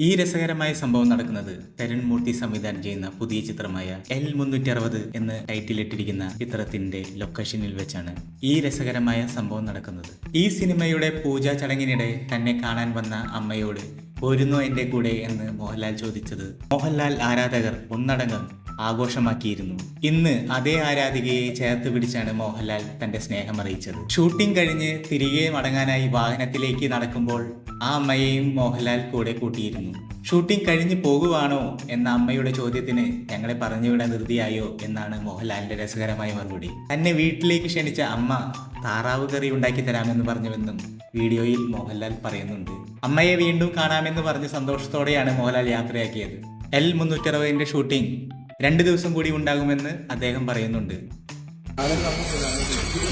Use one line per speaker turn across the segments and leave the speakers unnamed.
ഈ രസകരമായ സംഭവം നടക്കുന്നത് തരുൺ മൂർത്തി സംവിധാനം ചെയ്യുന്ന പുതിയ ചിത്രമായ എൽ മുന്നൂറ്റി അറുപത് എന്ന് ടൈറ്റിലിട്ടിരിക്കുന്ന ചിത്രത്തിന്റെ ലൊക്കേഷനിൽ വെച്ചാണ് ഈ രസകരമായ സംഭവം നടക്കുന്നത്. ഈ സിനിമയുടെ പൂജാ ചടങ്ങിനിടെ തന്നെ കാണാൻ വന്ന അമ്മയോട് പോരുന്നോ എന്റെ കൂടെ? എന്ന് മോഹൻലാൽ ചോദിച്ചത്. മോഹൻലാൽ ആരാധകർ ഒന്നടങ്കം ആഘോഷമാക്കിയിരുന്നു. ഇന്ന് അതേ ആരാധികയെ ചേർത്ത് പിടിച്ചാണ് മോഹൻലാൽ തന്റെ സ്നേഹം അറിയിച്ചത്. ഷൂട്ടിംഗ് കഴിഞ്ഞ് തിരികെ മടങ്ങാനായി വാഹനത്തിലേക്ക് നടക്കുമ്പോൾ ആ അമ്മയെയും മോഹൻലാൽ കൂടെ കൂട്ടിയിരുന്നു. ഷൂട്ടിംഗ് കഴിഞ്ഞ് പോകുവാണോ എന്ന അമ്മയുടെ ചോദ്യത്തിന് ഞങ്ങളെ പറഞ്ഞുവിടാൻ ധൃതിയായോ എന്നാണ് മോഹൻലാലിന്റെ രസകരമായ മറുപടി. തന്നെ വീട്ടിലേക്ക് ക്ഷണിച്ച അമ്മ താറാവ് കറി ഉണ്ടാക്കി തരാമെന്ന് പറഞ്ഞുവെന്നും വീഡിയോയിൽ മോഹൻലാൽ പറയുന്നുണ്ട്. അമ്മയെ വീണ്ടും കാണാമെന്ന് പറഞ്ഞ് സന്തോഷത്തോടെയാണ് മോഹൻലാൽ യാത്രയാക്കിയത്. എൽ മുന്നൂറ്ററുപതിന്റെ ഷൂട്ടിംഗ് രണ്ട് ദിവസം കൂടി ഉണ്ടാകുമെന്ന് അദ്ദേഹം പറയുന്നുണ്ട്.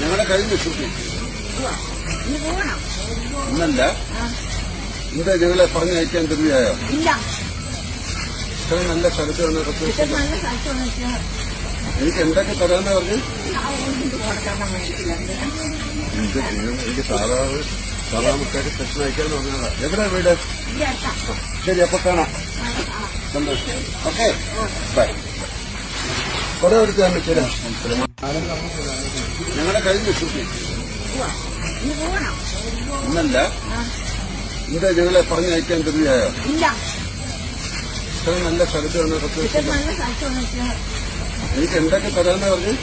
ഞങ്ങളുടെ കഴിഞ്ഞ ഇന്നല്ല. ഇവിടെ ഞങ്ങളെ പറഞ്ഞു അയക്കാൻ
ഇല്ല.
ഇത്രയും നല്ല സ്ഥലത്ത് എനിക്ക് എന്തൊക്കെ തരാന്ന് പറഞ്ഞു. എനിക്ക് താറാവ് താറാമുക്കാരി സെഷൻ അയക്കാന്ന് പറഞ്ഞതാ എവിടെ വീട്? ശരി അപ്പൊ കാണാം. സന്തോഷം. ഓക്കെ ബൈ കുറെ എടുത്ത് തന്നെ ശരി ഞങ്ങളുടെ കഴിഞ്ഞ ഇന്നല്ല. ഇവിടെ ഞങ്ങളെ പറഞ്ഞയക്കാൻ
ഇല്ല.
ഇത്രയും നല്ല
സ്ഥലത്താണ്
എനിക്ക് എന്തൊക്കെ തരാന്ന് പറഞ്ഞു.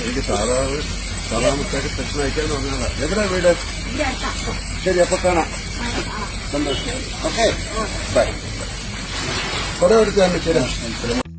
എനിക്ക് താറാവ് താറാമുക്കാരി സെഷൻ അയക്കാന്ന് പറഞ്ഞതാ എവിടെ വീട്? ശരി അപ്പൊ കാണാം. സന്തോഷം. ഓക്കെ. ബൈ. എടുത്ത് തന്നെ ശരി